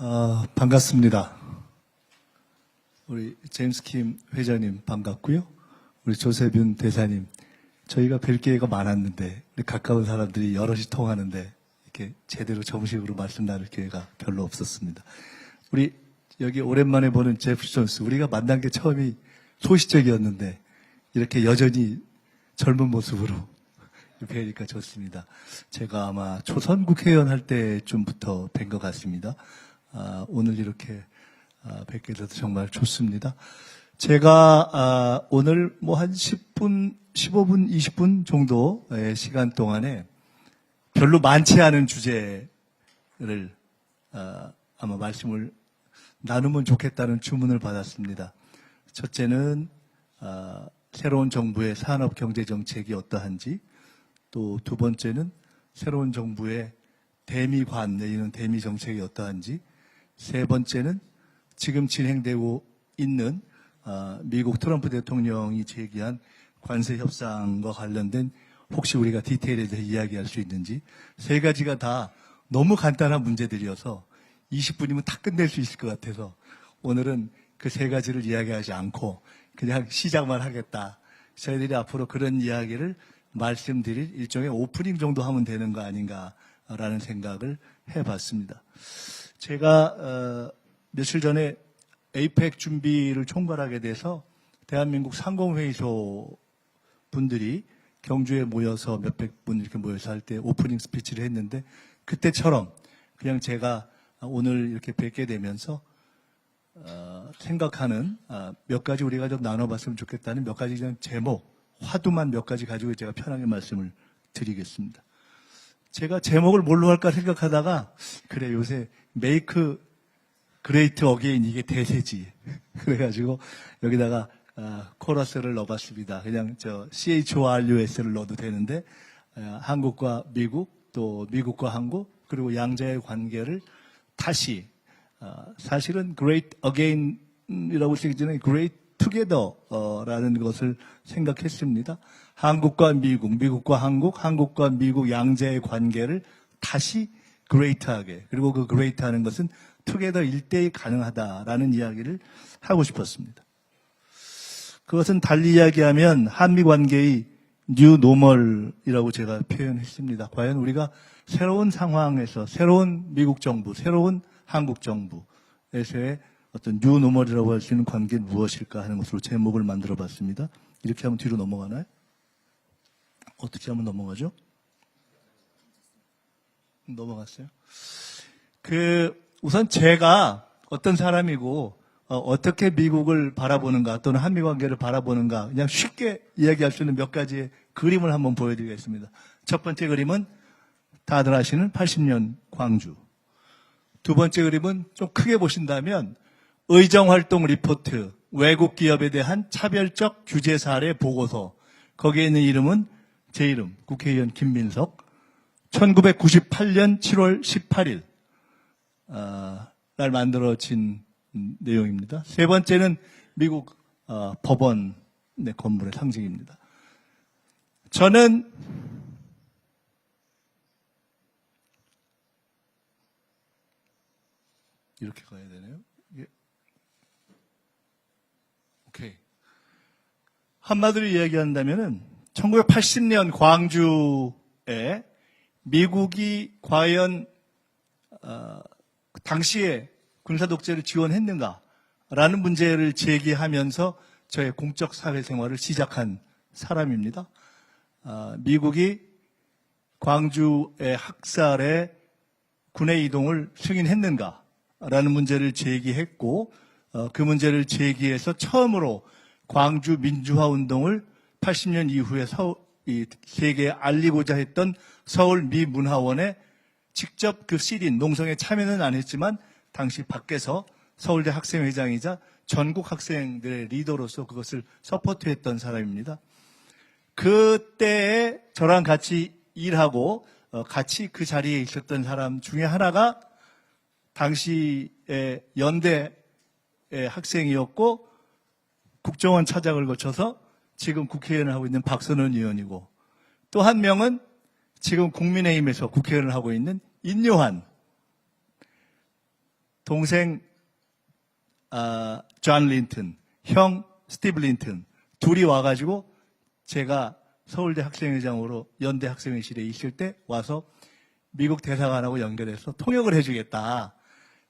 어, 반갑습니다. 우리 제임스 킴 회장님 반갑고요. 우리 조세균 대사님 저희가 뵐 기회가 많았는데 우리 가까운 사람들이 여럿이 통하는데 이렇게 제대로 정식으로 말씀 나눌 기회가 별로 없었습니다. 우리 여기 오랜만에 보는 제프 존스 우리가 만난 게 처음이 소시적이었는데 이렇게 여전히 젊은 모습으로 뵈니까 좋습니다. 제가 아마 초선 국회의원 할 때쯤부터 뵌 것 같습니다. 아, 오늘 이렇게 아, 뵙게 돼서 정말 좋습니다. 제가 아, 오늘 뭐 한 10분, 15분, 20분 정도의 시간 동안에 별로 많지 않은 주제를 아, 아마 말씀을 나누면 좋겠다는 주문을 받았습니다. 첫째는 아, 새로운 정부의 산업 경제 정책이 어떠한지, 또 두 번째는 새로운 정부의 대미 관 내지는 대미 정책이 어떠한지, 세 번째는 지금 진행되고 있는 아, 미국 트럼프 대통령이 제기한 관세 협상과 관련된 혹시 우리가 디테일에 대해 이야기할 수 있는지 세 가지가 다 너무 간단한 문제들이어서 20분이면 다 끝낼 수 있을 것 같아서 오늘은 그 세 가지를 이야기하지 않고 그냥 시작만 하겠다. 저희들이 앞으로 그런 이야기를 말씀드릴 일종의 오프닝 정도 하면 되는 거 아닌가라는 생각을 해봤습니다. 제가 어, 며칠 전에 에이펙 준비를 총괄하게 돼서 대한민국 상공회의소 분들이 경주에 모여서 몇백 분 이렇게 모여서 할 때 오프닝 스피치를 했는데 그때처럼 그냥 제가 오늘 이렇게 뵙게 되면서 어, 생각하는 아, 몇 가지 우리가 좀 나눠봤으면 좋겠다는 몇 가지 그냥 제목, 화두만 몇 가지 가지고 제가 편하게 말씀을 드리겠습니다. 제가 제목을 뭘로 할까 생각하다가 그래 요새 메이크 그레이트 어게인 이게 대세지. 그래가지고 여기다가 아, 코러스를 넣어봤습니다. 그냥 저 CHORUS를 넣어도 되는데 아, 한국과 미국 또 미국과 한국 그리고 양자의 관계를 다시 아, 사실은 Great Again이라고 쓰기 전에 Great Together라는 것을 생각했습니다. 한국과 미국, 미국과 한국, 한국과 미국 양자의 관계를 다시 great하게 그리고 그 great하는 것은 together 일대에 가능하다라는 이야기를 하고 싶었습니다. 그것은 달리 이야기하면 한미 관계의 뉴 노멀이라고 제가 표현했습니다. 과연 우리가 새로운 상황에서 새로운 미국 정부, 새로운 한국 정부에서의 어떤 뉴 노멀이라고 할 수 있는 관계는 무엇일까 하는 것으로 제목을 만들어 봤습니다. 이렇게 하면 뒤로 넘어가나요? 어떻게 하면 넘어가죠? 넘어갔어요? 그, 우선 제가 어떤 사람이고, 어, 떻게 미국을 바라보는가 또는 한미 관계를 바라보는가 그냥 쉽게 이야기할 수 있는 몇 가지의 그림을 한번 보여드리겠습니다. 첫 번째 그림은 다들 아시는 80년 광주. 두 번째 그림은 좀 크게 보신다면 의정활동 리포트, 외국 기업에 대한 차별적 규제 사례 보고서. 거기에 있는 이름은 제 이름, 국회의원 김민석. 1998년 7월 18일 아, 날 만들어진 음, 내용입니다. 세 번째는 미국 어, 법원 의 건물의 상징입니다. 저는 이렇게 가야 되네요. 이게- 오케이. 한마디로 이야기한다면은 1980년 광주에 미국이 과연 어, 당시에 군사 독재를 지원했는가라는 문제를 제기하면서 저의 공적 사회 생활을 시작한 사람입니다. 아, 미국이 광주의 학살에 군의 이동을 승인했는가라는 문제를 제기했고 어, 그 문제를 제기해서 처음으로 광주 민주화 운동을 80년 이후에 서, 이 세계에 알리고자 했던 서울 미 문화원에 직접 그 시린 농성에 참여는 안 했지만 당시 밖에서 서울대 학생회장이자 전국 학생들의 리더로서 그것을 서포트했던 사람입니다. 그때에 저랑 같이 일하고 어, 같이 그 자리에 있었던 사람 중에 하나가 당시에 연대 학생이었고 국정원 차장을 거쳐서 지금 국회의원을 하고 있는 박선원 의원이고 또 한 명은 지금 국민의힘에서 국회의원을 하고 있는 인요한 동생 아, 존 린튼, 형 스티브 린튼 둘이 와가지고 제가 서울대 학생회장으로 연대 학생회실에 있을 때 와서 미국 대사관하고 연결해서 통역을 해주겠다.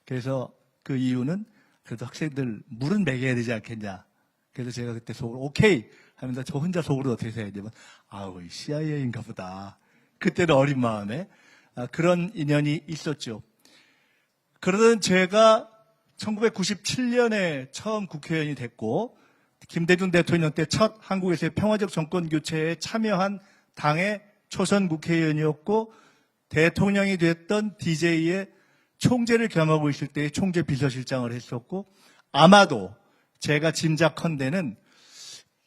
그래서 그 이유는 그래도 학생들 물은 먹여야 되지 않겠냐. 그래서 제가 그때 속으로 오케이 하면서 저 혼자 속으로 어떻게 생각했냐면 아우 CIA인가 보다. 그때는 어린 마음에 아, 그런 인연이 있었죠. 그러던 제가 1997년에 처음 국회의원이 됐고 김대중 대통령 때 첫 한국에서의 평화적 정권 교체에 참여한 당의 초선 국회의원이었고 대통령이 됐던 DJ의 총재를 겸하고 있을 때 총재 비서실장을 했었고 아마도 제가 짐작컨대는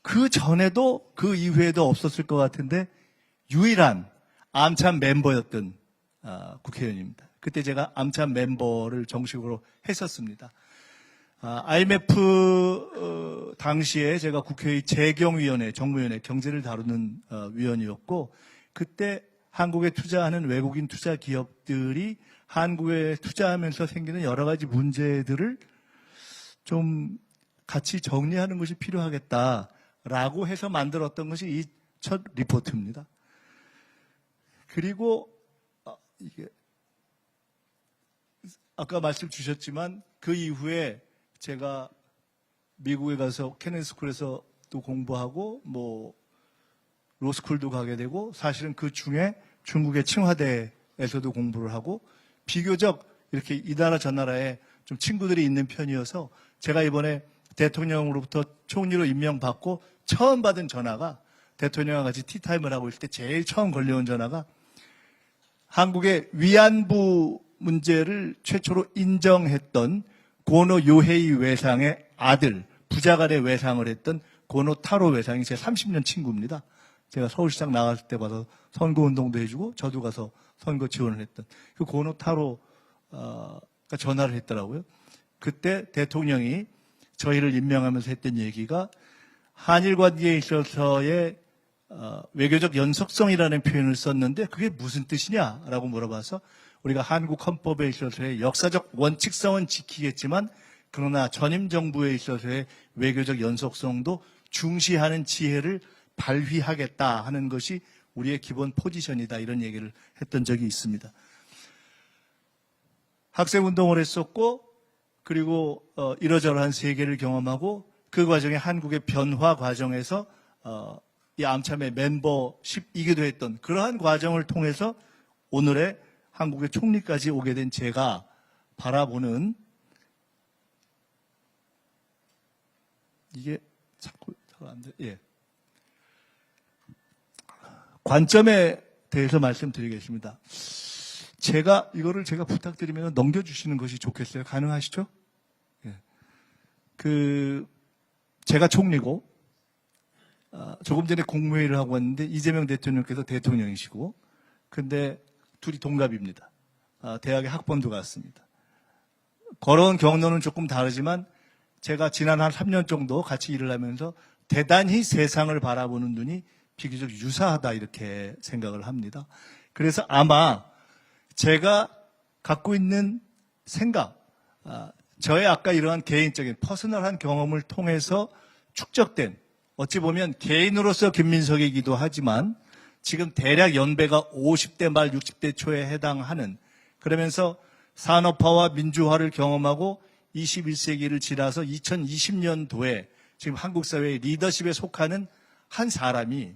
그 전에도 그 이후에도 없었을 것 같은데 유일한 암참 멤버였던 아, 국회의원입니다. 그때 제가 암참 멤버를 정식으로 했었습니다. 아, IMF 어, 당시에 제가 국회의 재경위원회, 정무위원회 경제를 다루는 어, 위원이었고 그때 한국에 투자하는 외국인 투자 기업들이 한국에 투자하면서 생기는 여러 가지 문제들을 좀 같이 정리하는 것이 필요하겠다 라고 해서 만들었던 것이 이 첫 리포트입니다. 그리고 아, 이게 아까 말씀 주셨지만 그 이후에 제가 미국에 가서 케넨스쿨에서 또 공부하고 뭐 로스쿨도 가게 되고 사실은 그 중에 중국의 칭화대에서도 공부를 하고 비교적 이렇게 이 나라 저 나라에 좀 친구들이 있는 편이어서 제가 이번에 대통령으로부터 총리로 임명받고 처음 받은 전화가 대통령과 같이 티타임을 하고 있을 때 제일 처음 걸려온 전화가 한국의 위안부 문제를 최초로 인정했던 고노 요헤이 외상의 아들, 부자간의 외상을 했던 고노 타로 외상이 제 30년 친구입니다. 제가 서울시장 나갔을 때 봐서 선거운동도 해주고 저도 가서 선거 지원을 했던 그 고노 타로가 전화를 했더라고요. 그때 대통령이 저희를 임명하면서 했던 얘기가 한일 관계에 있어서의 어, 외교적 연속성이라는 표현을 썼는데 그게 무슨 뜻이냐라고 물어봐서 우리가 한국 헌법에 있어서의 역사적 원칙성은 지키겠지만 그러나 전임 정부에 있어서의 외교적 연속성도 중시하는 지혜를 발휘하겠다 하는 것이 우리의 기본 포지션이다 이런 얘기를 했던 적이 있습니다. 학생 운동을 했었고 그리고 어, 이러저러한 세계를 경험하고 그 과정에 한국의 변화 과정에서 어, 이 암참의 멤버십이기도 했던 그러한 과정을 통해서 오늘의 한국의 총리까지 오게 된 제가 바라보는 이게 자꾸 잘안 돼. 예. 관점에 대해서 말씀드리겠습니다. 제가 이거를 제가 부탁드리면 넘겨주시는 것이 좋겠어요. 가능하시죠? 예. 그 제가 총리고 아, 조금 전에 공무회의를 하고 왔는데 이재명 대통령께서 대통령이시고 근데 둘이 동갑입니다. 아, 대학에 학번도 같습니다. 걸어온 경로는 조금 다르지만 제가 지난 한 3년 정도 같이 일을 하면서 대단히 세상을 바라보는 눈이 비교적 유사하다 이렇게 생각을 합니다. 그래서 아마 제가 갖고 있는 생각, 아, 저의 아까 이러한 개인적인 퍼스널한 경험을 통해서 축적된 어찌 보면 개인으로서 김민석이기도 하지만 지금 대략 연배가 50대 말 60대 초에 해당하는 그러면서 산업화와 민주화를 경험하고 21세기를 지나서 2020년도에 지금 한국 사회의 리더십에 속하는 한 사람이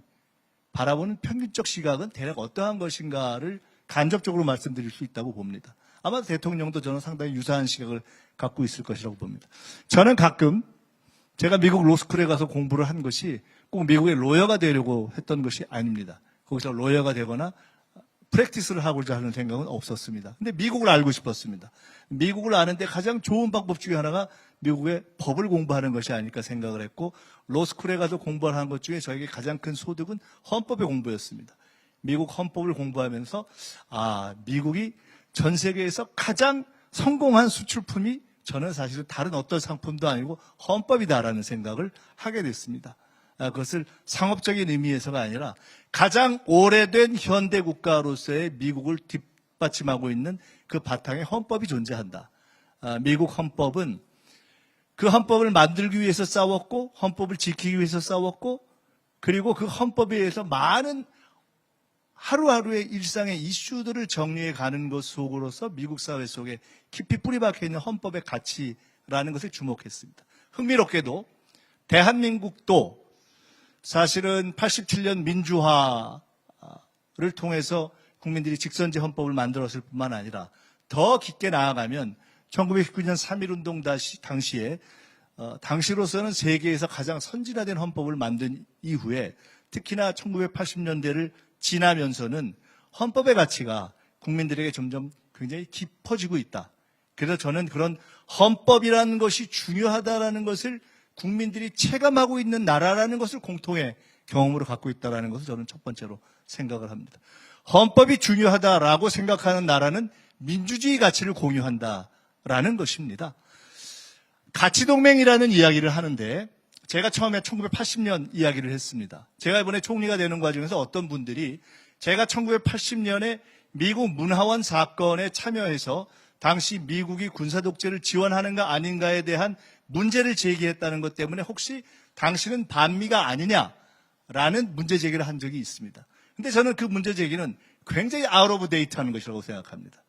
바라보는 평균적 시각은 대략 어떠한 것인가를 간접적으로 말씀드릴 수 있다고 봅니다. 아마 대통령도 저는 상당히 유사한 시각을 갖고 있을 것이라고 봅니다. 저는 가끔 제가 미국 로스쿨에 가서 공부를 한 것이 꼭 미국의 로여가 되려고 했던 것이 아닙니다. 거기서 로여가 되거나 프랙티스를 하고자 하는 생각은 없었습니다. 근데 미국을 알고 싶었습니다. 미국을 아는데 가장 좋은 방법 중에 하나가 미국의 법을 공부하는 것이 아닐까 생각을 했고 로스쿨에 가서 공부를 한 것 중에 저에게 가장 큰 소득은 헌법의 공부였습니다. 미국 헌법을 공부하면서 아 미국이 전 세계에서 가장 성공한 수출품이 저는 사실은 다른 어떤 상품도 아니고 헌법이다라는 생각을 하게 됐습니다. 아, 그것을 상업적인 의미에서가 아니라 가장 오래된 현대 국가로서의 미국을 뒷받침하고 있는 그 바탕에 헌법이 존재한다. 아, 미국 헌법은 그 헌법을 만들기 위해서 싸웠고 헌법을 지키기 위해서 싸웠고 그리고 그 헌법에 의해서 많은 하루하루의 일상의 이슈들을 정리해 가는 것 속으로서 미국 사회 속에 깊이 뿌리박혀 있는 헌법의 가치라는 것을 주목했습니다. 흥미롭게도 대한민국도 사실은 87년 민주화를 통해서 국민들이 직선제 헌법을 만들었을 뿐만 아니라 더 깊게 나아가면 1919년 3.1운동 당시에 어, 당시로서는 세계에서 가장 선진화된 헌법을 만든 이후에 특히나 1980년대를 지나면서는 헌법의 가치가 국민들에게 점점 굉장히 깊어지고 있다. 그래서 저는 그런 헌법이라는 것이 중요하다라는 것을 국민들이 체감하고 있는 나라라는 것을 공통의 경험으로 갖고 있다라는 것을 저는 첫 번째로 생각을 합니다. 헌법이 중요하다라고 생각하는 나라는 민주주의 가치를 공유한다라는 것입니다. 가치동맹이라는 이야기를 하는데 제가 처음에 1980년 이야기를 했습니다. 제가 이번에 총리가 되는 과정에서 어떤 분들이 제가 1980년에 미국 문하원 사건에 참여해서 당시 미국이 군사 독재를 지원하는가 아닌가에 대한 문제를 제기했다는 것 때문에 혹시 당신은 반미가 아니냐라는 문제 제기를 한 적이 있습니다. 근데 저는 그 문제 제기는 굉장히 아웃 오브 데이트 하는 것이라고 생각합니다.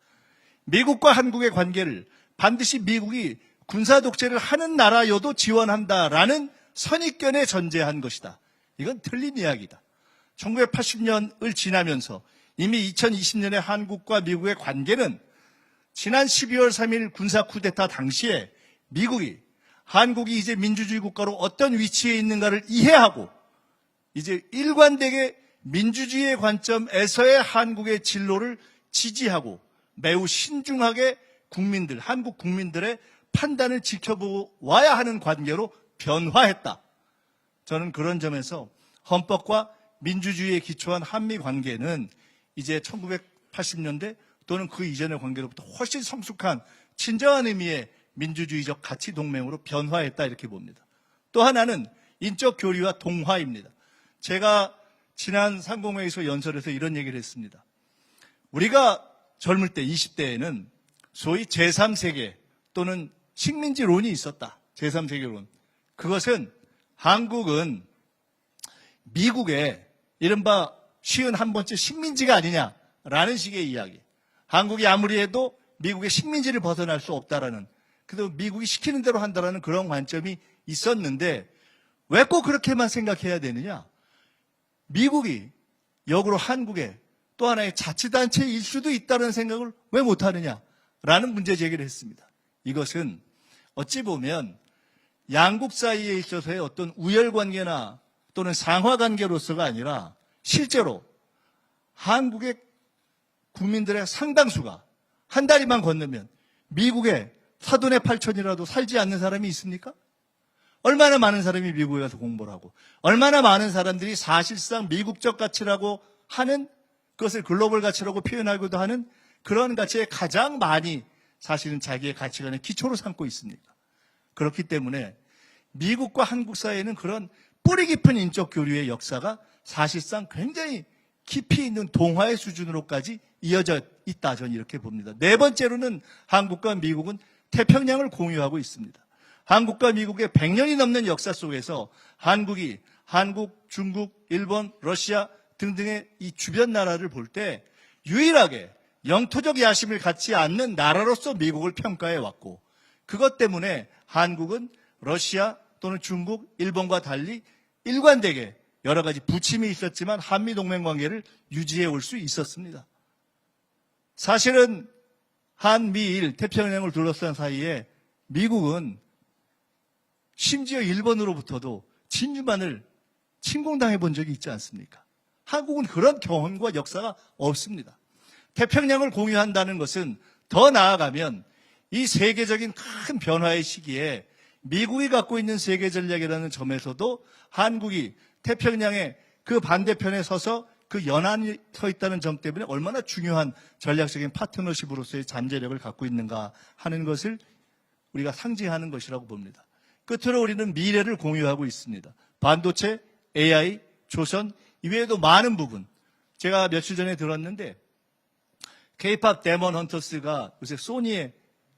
미국과 한국의 관계를 반드시 미국이 군사 독재를 하는 나라여도 지원한다라는 선입견에 전제한 것이다. 이건 틀린 이야기다. 1980년을 지나면서 이미 2020년의 한국과 미국의 관계는 지난 12월 3일 군사 쿠데타 당시에 미국이 한국이 이제 민주주의 국가로 어떤 위치에 있는가를 이해하고 이제 일관되게 민주주의의 관점에서의 한국의 진로를 지지하고 매우 신중하게 국민들, 한국 국민들의 판단을 지켜보아야 하는 관계로 변화했다. 저는 그런 점에서 헌법과 민주주의에 기초한 한미 관계는 이제 1980년대 또는 그 이전의 관계로부터 훨씬 성숙한 친정한 의미의 민주주의적 가치 동맹으로 변화했다 이렇게 봅니다. 또 하나는 인적 교류와 동화입니다. 제가 지난 상공회에서 연설에서 이런 얘기를 했습니다. 우리가 젊을 때 20대에는 소위 제3세계 또는 식민지론이 있었다. 제3세계론. 그것은 한국은 미국의 이른바 쉬운 한 번째 식민지가 아니냐라는 식의 이야기. 한국이 아무리 해도 미국의 식민지를 벗어날 수 없다라는 그래도 미국이 시키는 대로 한다라는 그런 관점이 있었는데 왜 꼭 그렇게만 생각해야 되느냐? 미국이 역으로 한국에 또 하나의 자치단체일 수도 있다는 생각을 왜 못하느냐? 라는 문제 제기를 했습니다. 이것은 어찌 보면 양국 사이에 있어서의 어떤 우열 관계나 또는 상하 관계로서가 아니라 실제로 한국의 국민들의 상당수가 한 다리만 건너면 미국의 사돈의 팔촌이라도 살지 않는 사람이 있습니까? 얼마나 많은 사람이 미국에 가서 공부를 하고 얼마나 많은 사람들이 사실상 미국적 가치라고 하는 그것을 글로벌 가치라고 표현하기도 하는 그런 가치에 가장 많이 사실은 자기의 가치관의 기초로 삼고 있습니까? 그렇기 때문에 미국과 한국 사이에는 그런 뿌리 깊은 인적 교류의 역사가 사실상 굉장히 깊이 있는 동화의 수준으로까지 이어져 있다 저는 이렇게 봅니다. 네 번째로는 한국과 미국은 태평양을 공유하고 있습니다. 한국과 미국의 100년이 넘는 역사 속에서 한국이 한국, 중국, 일본, 러시아 등등의 이 주변 나라를 볼 때 유일하게 영토적 야심을 갖지 않는 나라로서 미국을 평가해 왔고 그것 때문에 한국은 러시아 또는 중국, 일본과 달리 일관되게 여러 가지 부침이 있었지만 한미 동맹 관계를 유지해 올 수 있었습니다. 사실은 한미일 태평양을 둘러싼 사이에 미국은 심지어 일본으로부터도 진주만을 침공당해 본 적이 있지 않습니까? 한국은 그런 경험과 역사가 없습니다. 태평양을 공유한다는 것은 더 나아가면 이 세계적인 큰 변화의 시기에 미국이 갖고 있는 세계 전략이라는 점에서도 한국이 태평양의 그 반대편에 서서 그 연안이 서 있다는 점 때문에 얼마나 중요한 전략적인 파트너십으로서의 잠재력을 갖고 있는가 하는 것을 우리가 상징하는 것이라고 봅니다. 끝으로 우리는 미래를 공유하고 있습니다. 반도체, AI, 조선 이외에도 많은 부분. 제가 며칠 전에 들었는데 K-팝 데몬 헌터스가 요새 소니의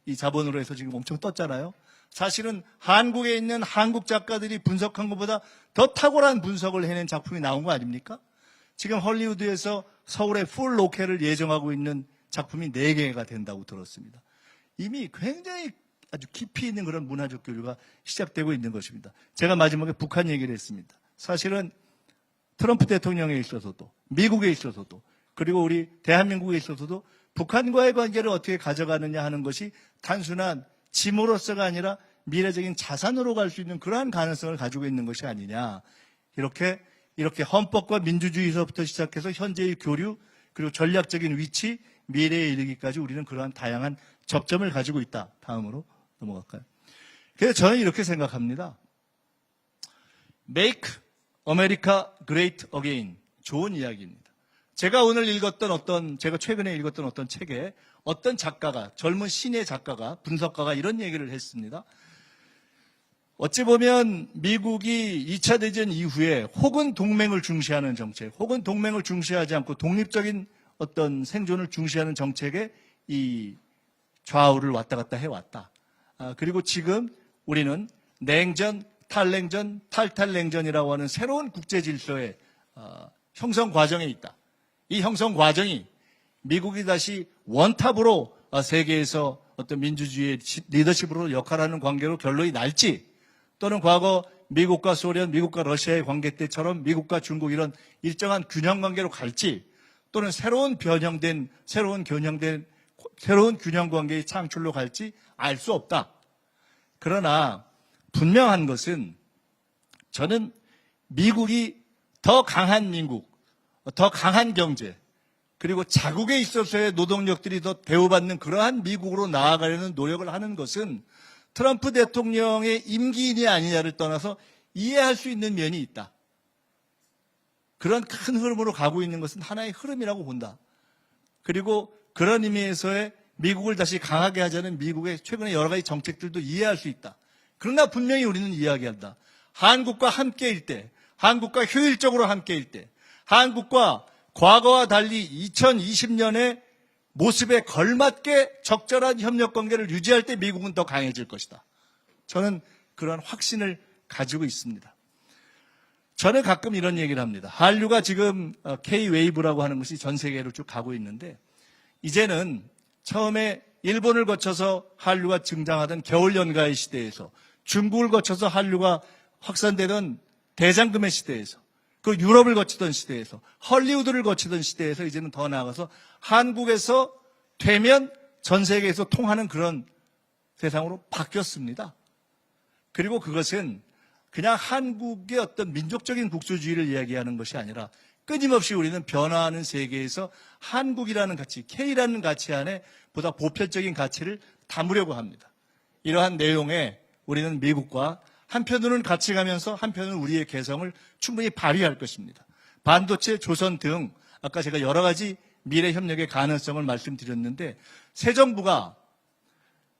이 자본으로 해서 지금 엄청 떴잖아요. 사실은 한국에 있는 한국 작가들이 분석한 것보다 더 탁월한 분석을 해낸 작품이 나온 거 아닙니까? 지금 헐리우드에서 서울의 풀 로케를 예정하고 있는 작품이 4개가 된다고 들었습니다. 이미 굉장히 아주 깊이 있는 그런 문화적 교류가 시작되고 있는 것입니다. 제가 마지막에 북한 얘기를 했습니다. 사실은 트럼프 대통령에 있어서도 미국에 있어서도 그리고 우리 대한민국에 있어서도 북한과의 관계를 어떻게 가져가느냐 하는 것이 단순한 짐으로서가 아니라 미래적인 자산으로 갈 수 있는 그러한 가능성을 가지고 있는 것이 아니냐. 이렇게 이렇게 헌법과 민주주의에서부터 시작해서 현재의 교류 그리고 전략적인 위치 미래에 이르기까지 우리는 그러한 다양한 접점을 가지고 있다. 다음으로 넘어갈까요? 그래서 저는 이렇게 생각합니다. Make America Great Again. 좋은 이야기입니다. 제가 오늘 읽었던 어떤, 제가 최근에 읽었던 어떤 책에 어떤 작가가, 젊은 신의 작가가, 분석가가 이런 얘기를 했습니다. 어찌 보면 미국이 2차 대전 이후에 혹은 동맹을 중시하는 정책, 혹은 동맹을 중시하지 않고 독립적인 어떤 생존을 중시하는 정책에 이 좌우를 왔다 갔다 해왔다. 아, 그리고 지금 우리는 냉전, 탈냉전, 탈탈냉전이라고 하는 새로운 국제 질서의 어, 형성 과정에 있다. 이 형성 과정이 미국이 다시 원탑으로 어, 세계에서 어떤 민주주의의 시- 리더십으로 역할하는 관계로 결론이 날지 또는 과거 미국과 소련, 미국과 러시아의 관계 때처럼 미국과 중국 이런 일정한 균형 관계로 갈지 또는 새로운 변형된 새로운 균형된 새로운 균형 관계의 창출로 갈지 알 수 없다. 그러나 분명한 것은 저는 미국이 더 강한 민국, 더 강한 경제, 그리고 자국에 있어서의 노동력들이 더 대우받는 그러한 미국으로 나아가려는 노력을 하는 것은 트럼프 대통령의 임기인이 아니냐를 떠나서 이해할 수 있는 면이 있다. 그런 큰 흐름으로 가고 있는 것은 하나의 흐름이라고 본다. 그리고 그런 의미에서의 미국을 다시 강하게 하자는 미국의 최근의 여러 가지 정책들도 이해할 수 있다. 그러나 분명히 우리는 이야기한다. 한국과 함께일 때, 한국과 효율적으로 함께일 때, 한국과 과거와 달리 2020년의 모습에 걸맞게 적절한 협력 관계를 유지할 때 미국은 더 강해질 것이다. 저는 그런 확신을 가지고 있습니다. 저는 가끔 이런 얘기를 합니다. 한류가 지금 어, K-웨이브라고 하는 것이 전 세계로 쭉 가고 있는데 이제는 처음에 일본을 거쳐서 한류가 등장하던 겨울 연가의 시대에서 중국을 거쳐서 한류가 확산되던 대장금의 시대에서 그 유럽을 거치던 시대에서 헐리우드를 거치던 시대에서 이제는 더 나아가서 한국에서 되면 전 세계에서 통하는 그런 세상으로 바뀌었습니다. 그리고 그것은 그냥 한국의 어떤 민족적인 국수주의를 이야기하는 것이 아니라 끊임없이 우리는 변화하는 세계에서 한국이라는 가치, K라는 가치 안에 보다 보편적인 가치를 담으려고 합니다. 이러한 내용에 우리는 미국과 한편으로는 같이 가면서 한편으로는 우리의 개성을 충분히 발휘할 것입니다. 반도체, 조선 등 아까 제가 여러 가지 미래 협력의 가능성을 말씀드렸는데 새 정부가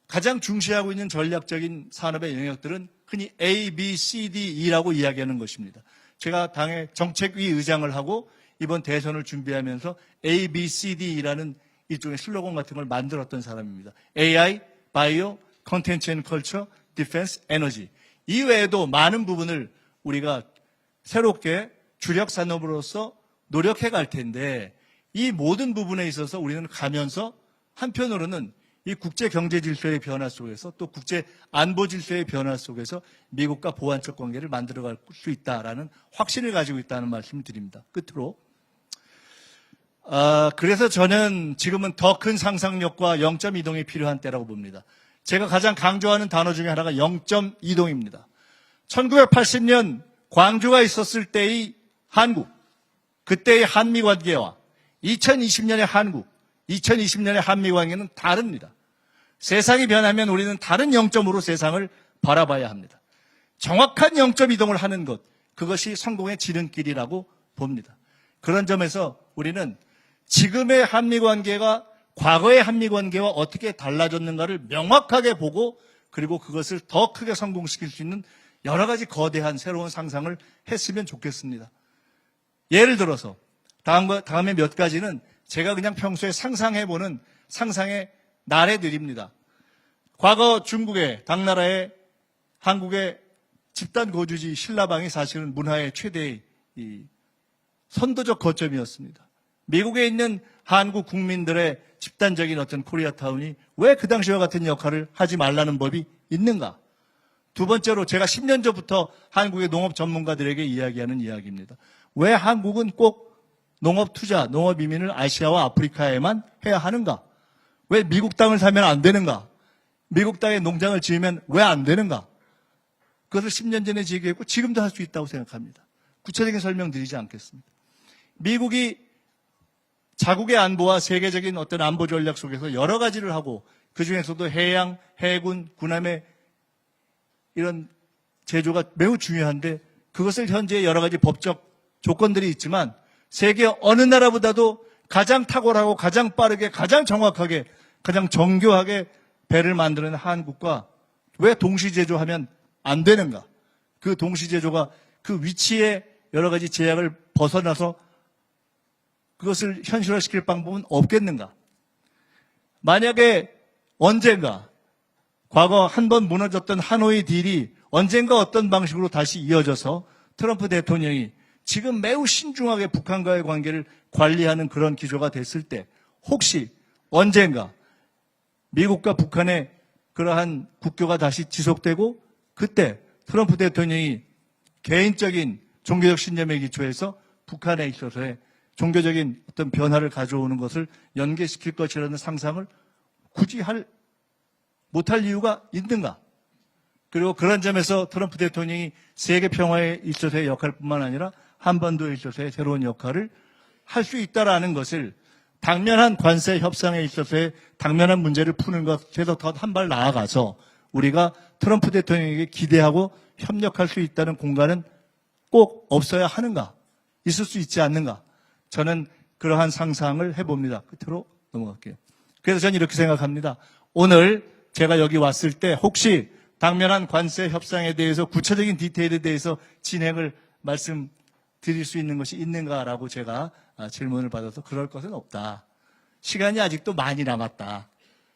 가장 중시하고 있는 전략적인 산업의 영역들은 흔히 A, B, C, D, E라고 이야기하는 것입니다. 제가 당의 정책위 의장을 하고 이번 대선을 준비하면서 A, B, C, D라는 일종의 슬로건 같은 걸 만들었던 사람입니다. AI, 바이오, 컨텐츠 앤 컬처, 디펜스, 에너지. 이외에도 많은 부분을 우리가 새롭게 주력 산업으로서 노력해 갈 텐데 이 모든 부분에 있어서 우리는 가면서 한편으로는 이 국제 경제 질서의 변화 속에서 또 국제 안보 질서의 변화 속에서 미국과 보완적 관계를 만들어 갈 수 있다라는 확신을 가지고 있다는 말씀을 드립니다. 끝으로 아, 그래서 저는 지금은 더 큰 상상력과 영점 이동이 필요한 때라고 봅니다. 제가 가장 강조하는 단어 중에 하나가 영점 이동입니다. 1980년 광주가 있었을 때의 한국, 그때의 한미 관계와 2020년의 한국, 2020년의 한미 관계는 다릅니다. 세상이 변하면 우리는 다른 영점으로 세상을 바라봐야 합니다. 정확한 영점 이동을 하는 것, 그것이 성공의 지름길이라고 봅니다. 그런 점에서 우리는 지금의 한미 관계가 과거의 한미 관계와 어떻게 달라졌는가를 명확하게 보고 그리고 그것을 더 크게 성공시킬 수 있는 여러 가지 거대한 새로운 상상을 했으면 좋겠습니다. 예를 들어서 다음, 다음에 몇 가지는 제가 그냥 평소에 상상해보는 상상의 나래들입니다. 과거 중국의 당나라의 한국의 집단 거주지 신라방이 사실은 문화의 최대의 이 선도적 거점이었습니다. 미국에 있는 한국 국민들의 집단적인 어떤 코리아타운이 왜 그 당시와 같은 역할을 하지 말라는 법이 있는가? 두 번째로 제가 10년 전부터 한국의 농업 전문가들에게 이야기하는 이야기입니다. 왜 한국은 꼭 농업 투자, 농업 이민을 아시아와 아프리카에만 해야 하는가? 왜 미국 땅을 사면 안 되는가? 미국 땅에 농장을 지으면 왜 안 되는가? 그것을 10년 전에 제기했고 지금도 할 수 있다고 생각합니다. 구체적인 설명 드리지 않겠습니다. 미국이 자국의 안보와 세계적인 어떤 안보 전략 속에서 여러 가지를 하고 그 중에서도 해양, 해군, 군함의 이런 제조가 매우 중요한데 그것을 현재 여러 가지 법적 조건들이 있지만 세계 어느 나라보다도 가장 탁월하고 가장 빠르게 가장 정확하게 가장 정교하게 배를 만드는 한국과 왜 동시 제조하면 안 되는가? 그 동시 제조가 그 위치에 여러 가지 제약을 벗어나서 그것을 현실화시킬 방법은 없겠는가? 만약에 언젠가 과거 한 번 무너졌던 하노이 딜이 언젠가 어떤 방식으로 다시 이어져서 트럼프 대통령이 지금 매우 신중하게 북한과의 관계를 관리하는 그런 기조가 됐을 때 혹시 언젠가 미국과 북한의 그러한 국교가 다시 지속되고 그때 트럼프 대통령이 개인적인 종교적 신념에 기초해서 북한에 있어서의 종교적인 어떤 변화를 가져오는 것을 연계시킬 것이라는 상상을 굳이 할, 못할 이유가 있는가? 그리고 그런 점에서 트럼프 대통령이 세계 평화에 있어서의 역할뿐만 아니라 한반도에 있어서의 새로운 역할을 할 수 있다라는 것을 당면한 관세 협상에 있어서의 당면한 문제를 푸는 것에서 더 한 발 나아가서 우리가 트럼프 대통령에게 기대하고 협력할 수 있다는 공간은 꼭 없어야 하는가? 있을 수 있지 않는가? 저는 그러한 상상을 해봅니다. 끝으로 넘어갈게요. 그래서 저는 이렇게 생각합니다. 오늘 제가 여기 왔을 때 혹시 당면한 관세 협상에 대해서 구체적인 디테일에 대해서 진행을 말씀드릴 수 있는 것이 있는가라고 제가 아, 질문을 받아서 그럴 것은 없다. 시간이 아직도 많이 남았다.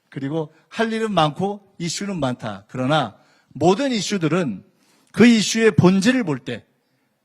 그리고 할 일은 많고 이슈는 많다. 그러나 모든 이슈들은 그 이슈의 본질을 볼 때,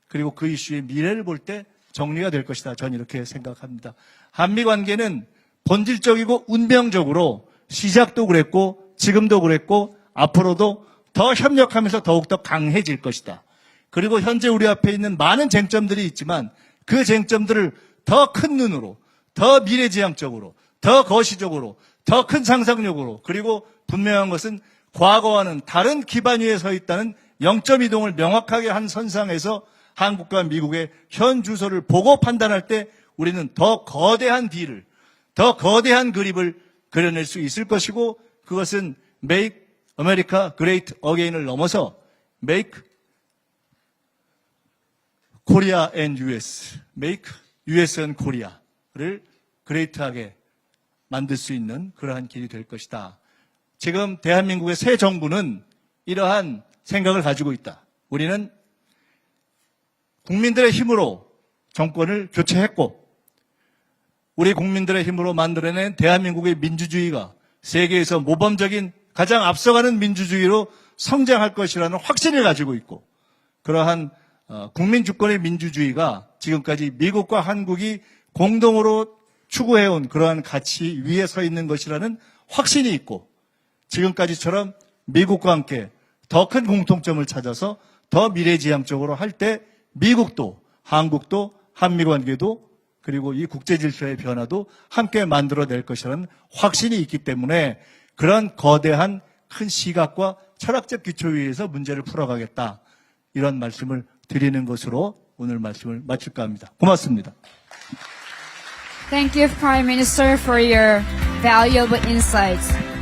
그리고 그 이슈의 미래를 볼때 정리가 될 것이다. 저는 이렇게 생각합니다. 한미 관계는 본질적이고 운명적으로 시작도 그랬고 지금도 그랬고 앞으로도 더 협력하면서 더욱더 강해질 것이다. 그리고 현재 우리 앞에 있는 많은 쟁점들이 있지만 그 쟁점들을 더 큰 눈으로, 더 미래지향적으로, 더 거시적으로, 더 큰 상상력으로, 그리고 분명한 것은 과거와는 다른 기반 위에 서 있다는 영점 이동을 명확하게 한 선상에서 한국과 미국의 현 주소를 보고 판단할 때 우리는 더 거대한 딜을, 더 거대한 그립을 그려낼 수 있을 것이고 그것은 Make America Great Again을 넘어서 Make Korea and US, Make US and Korea를 그레이트하게 만들 수 있는 그러한 길이 될 것이다. 지금 대한민국의 새 정부는 이러한 생각을 가지고 있다. 우리는 국민들의 힘으로 정권을 교체했고 우리 국민들의 힘으로 만들어낸 대한민국의 민주주의가 세계에서 모범적인 가장 앞서가는 민주주의로 성장할 것이라는 확신을 가지고 있고 그러한 어, 국민 주권의 민주주의가 지금까지 미국과 한국이 공동으로 추구해온 그러한 가치 위에 서 있는 것이라는 확신이 있고 지금까지처럼 미국과 함께 더 큰 공통점을 찾아서 더 미래지향적으로 할때 미국도 한국도 한미 관계도 그리고 이 국제 질서의 변화도 함께 만들어낼 것이라는 확신이 있기 때문에 그런 거대한 큰 시각과 철학적 기초 위에서 문제를 풀어가겠다. 이런 말씀을 드리는 것으로 오늘 말씀을 마칠까 합니다. 고맙습니다. Thank you, Prime Minister, for your valuable insights.